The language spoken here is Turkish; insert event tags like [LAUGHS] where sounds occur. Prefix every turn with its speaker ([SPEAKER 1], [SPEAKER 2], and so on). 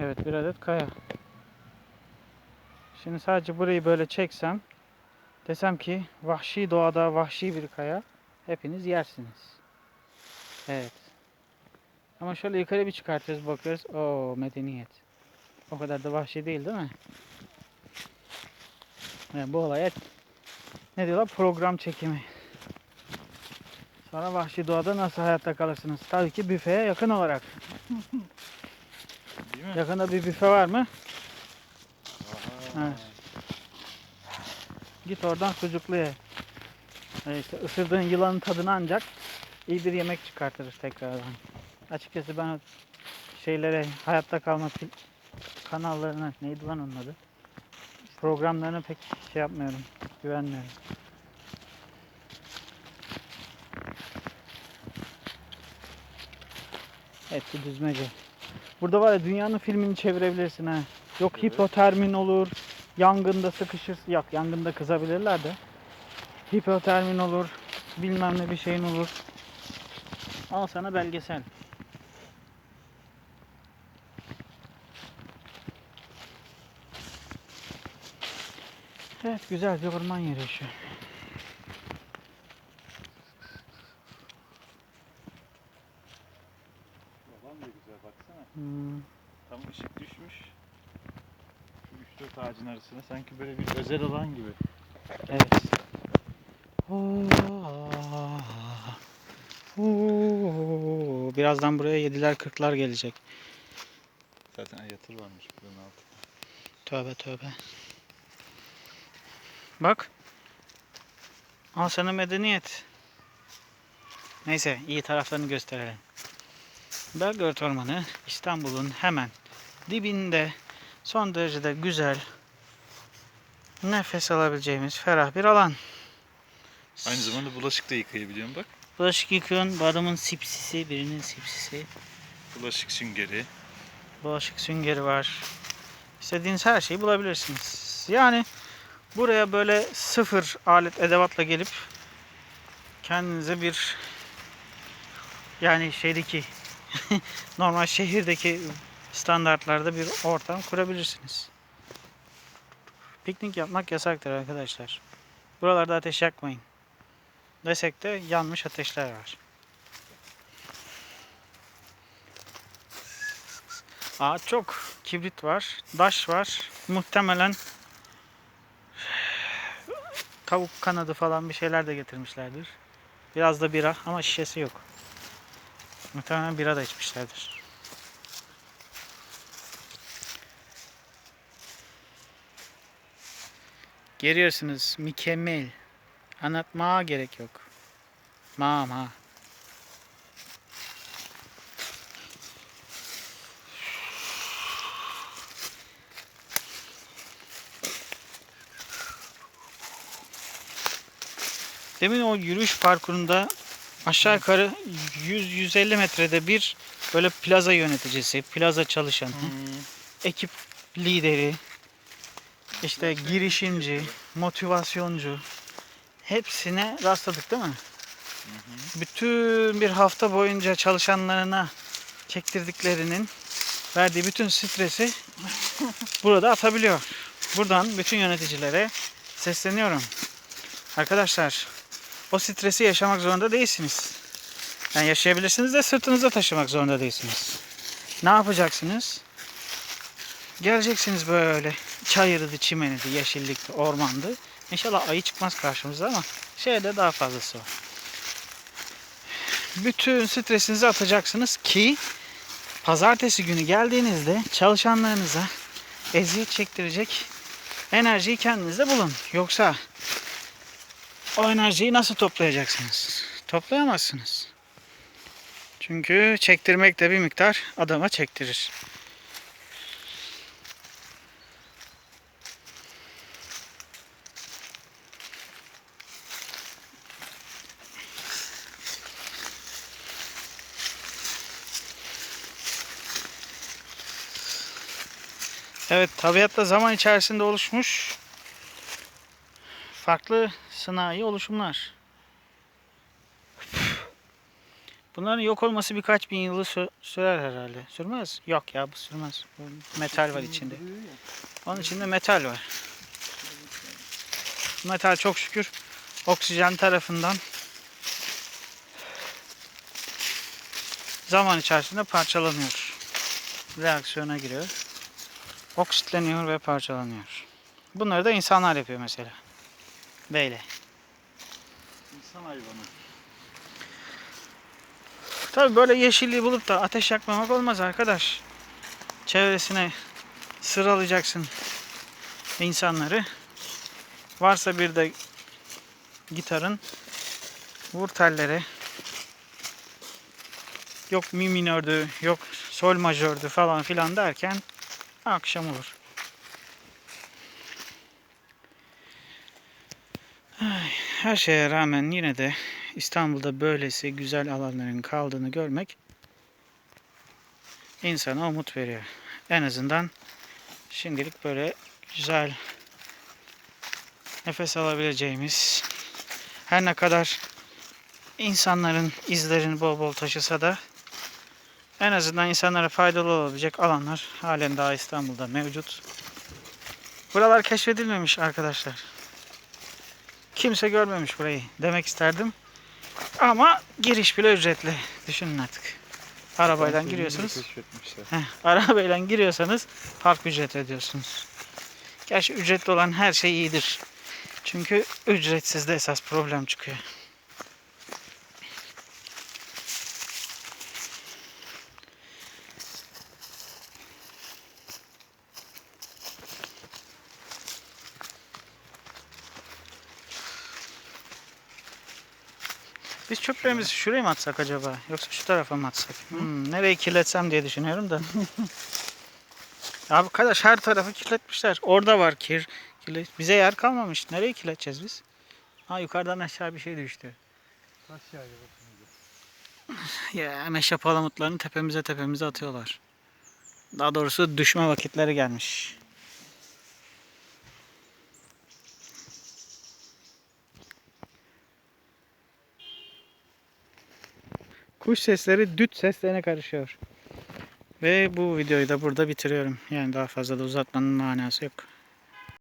[SPEAKER 1] Evet bir adet kaya. Şimdi sadece burayı böyle çeksem desem ki vahşi doğada vahşi bir kaya hepiniz yersiniz. Evet. Ama şöyle yukarı bir çıkartıyoruz bakıyoruz. o medeniyet. O kadar da vahşi değil değil mi? Yani bu olaya ne diyorlar program çekimi. Sonra vahşi doğada nasıl hayatta kalırsınız? Tabii ki büfeye yakın olarak. [LAUGHS]
[SPEAKER 2] Değil mi?
[SPEAKER 1] Yakında bir büfe var mı?
[SPEAKER 2] Aha.
[SPEAKER 1] Evet. Git oradan sucuklu ye. İşte ısırdığın yılanın tadını ancak iyi bir yemek çıkartırız tekrardan. Açıkçası ben şeylere hayatta kalma kanallarına neydi lan onun adı? Programlarına pek şey yapmıyorum. Güvenmiyorum. Hepsi düzmece. Burada var ya dünyanın filmini çevirebilirsin ha. Yok
[SPEAKER 2] Evet.
[SPEAKER 1] hipotermin olur, yangında sıkışır. Yok yangında kızabilirler de. Hipotermin olur, bilmem ne bir şeyin olur. Al sana belgesel. Evet güzel bir orman yeri şu.
[SPEAKER 2] Babam güzel baksana.
[SPEAKER 1] Hmm.
[SPEAKER 2] Tam ışık düşmüş. Şu 3-4 ağacın arasına sanki böyle bir özel alan gibi.
[SPEAKER 1] Evet. Oo, Birazdan buraya yediler kırklar gelecek.
[SPEAKER 2] Zaten yatır varmış buranın altında.
[SPEAKER 1] Tövbe tövbe. Bak. Al sana medeniyet. Neyse iyi taraflarını gösterelim. Belgrad Ormanı İstanbul'un hemen dibinde son derecede güzel nefes alabileceğimiz ferah bir alan.
[SPEAKER 2] Aynı zamanda bulaşık da yıkayabiliyorum bak.
[SPEAKER 1] Bulaşık yıkıyorsun. Bu adamın sipsisi, birinin sipsisi.
[SPEAKER 2] Bulaşık süngeri.
[SPEAKER 1] Bulaşık süngeri var. İstediğiniz her şeyi bulabilirsiniz. Yani buraya böyle sıfır alet edevatla gelip kendinize bir yani şeydeki [LAUGHS] normal şehirdeki standartlarda bir ortam kurabilirsiniz. Piknik yapmak yasaktır arkadaşlar. Buralarda ateş yakmayın. Desek de yanmış ateşler var. Ağaç çok. Kibrit var. Daş var. Muhtemelen [SIGHS] tavuk kanadı falan bir şeyler de getirmişlerdir. Biraz da bira ama şişesi yok. Muhtemelen bira da içmişlerdir. Görüyorsunuz mükemmel. Anlatmaya gerek yok. Ma ma. Demin o yürüyüş parkurunda aşağı yukarı 100-150 metrede bir böyle plaza yöneticisi, plaza çalışanı, ekip lideri, işte girişimci, motivasyoncu hepsine rastladık değil mi? Bütün bir hafta boyunca çalışanlarına çektirdiklerinin verdiği bütün stresi [LAUGHS] burada atabiliyor. Buradan bütün yöneticilere sesleniyorum. Arkadaşlar o stresi yaşamak zorunda değilsiniz. Yani yaşayabilirsiniz de sırtınıza taşımak zorunda değilsiniz. Ne yapacaksınız? Geleceksiniz böyle çayırdı, çimeniydi, yeşillikti, ormandı. İnşallah ayı çıkmaz karşımıza ama şeyde daha fazlası var. Bütün stresinizi atacaksınız ki pazartesi günü geldiğinizde çalışanlarınıza eziyet çektirecek enerjiyi kendinizde bulun. Yoksa o enerjiyi nasıl toplayacaksınız? Toplayamazsınız. Çünkü çektirmek de bir miktar adama çektirir. Evet, tabiatta zaman içerisinde oluşmuş farklı sınai oluşumlar. Bunların yok olması birkaç bin yılı sü- sürer herhalde. Sürmez? Yok ya bu sürmez. Metal var içinde. Onun içinde metal var. Metal çok şükür oksijen tarafından zaman içerisinde parçalanıyor. Reaksiyona giriyor. Oksitleniyor ve parçalanıyor. Bunları da insanlar yapıyor mesela. Böyle.
[SPEAKER 2] İnsan hayvanı.
[SPEAKER 1] Tabii böyle yeşilliği bulup da ateş yakmamak olmaz arkadaş. Çevresine sıralayacaksın insanları. Varsa bir de gitarın vur telleri. Yok mi minördü, yok sol majördü falan filan derken akşam olur. Her şeye rağmen yine de İstanbul'da böylesi güzel alanların kaldığını görmek insana umut veriyor. En azından şimdilik böyle güzel nefes alabileceğimiz her ne kadar insanların izlerini bol bol taşısa da en azından insanlara faydalı olabilecek alanlar halen daha İstanbul'da mevcut. Buralar keşfedilmemiş arkadaşlar. Kimse görmemiş burayı demek isterdim. Ama giriş bile ücretli. Düşünün artık. Arabayla giriyorsunuz. Heh, arabayla giriyorsanız park ücret ödüyorsunuz. Gerçi ücretli olan her şey iyidir. Çünkü ücretsiz de esas problem çıkıyor. Biz çöplerimizi şuraya mı atsak acaba? Yoksa şu tarafa mı atsak? Hmm, nereyi kirletsem diye düşünüyorum da. [LAUGHS] Abi arkadaş her tarafı kirletmişler. Orada var kir. kirle- Bize yer kalmamış. Nereyi kirleteceğiz biz? Ha yukarıdan aşağı bir şey düştü.
[SPEAKER 2] Taş yağıyor [LAUGHS]
[SPEAKER 1] Ya meşe palamutlarını tepemize tepemize atıyorlar. Daha doğrusu düşme vakitleri gelmiş. Kuş sesleri düt seslerine karışıyor. Ve bu videoyu da burada bitiriyorum. Yani daha fazla da uzatmanın manası yok.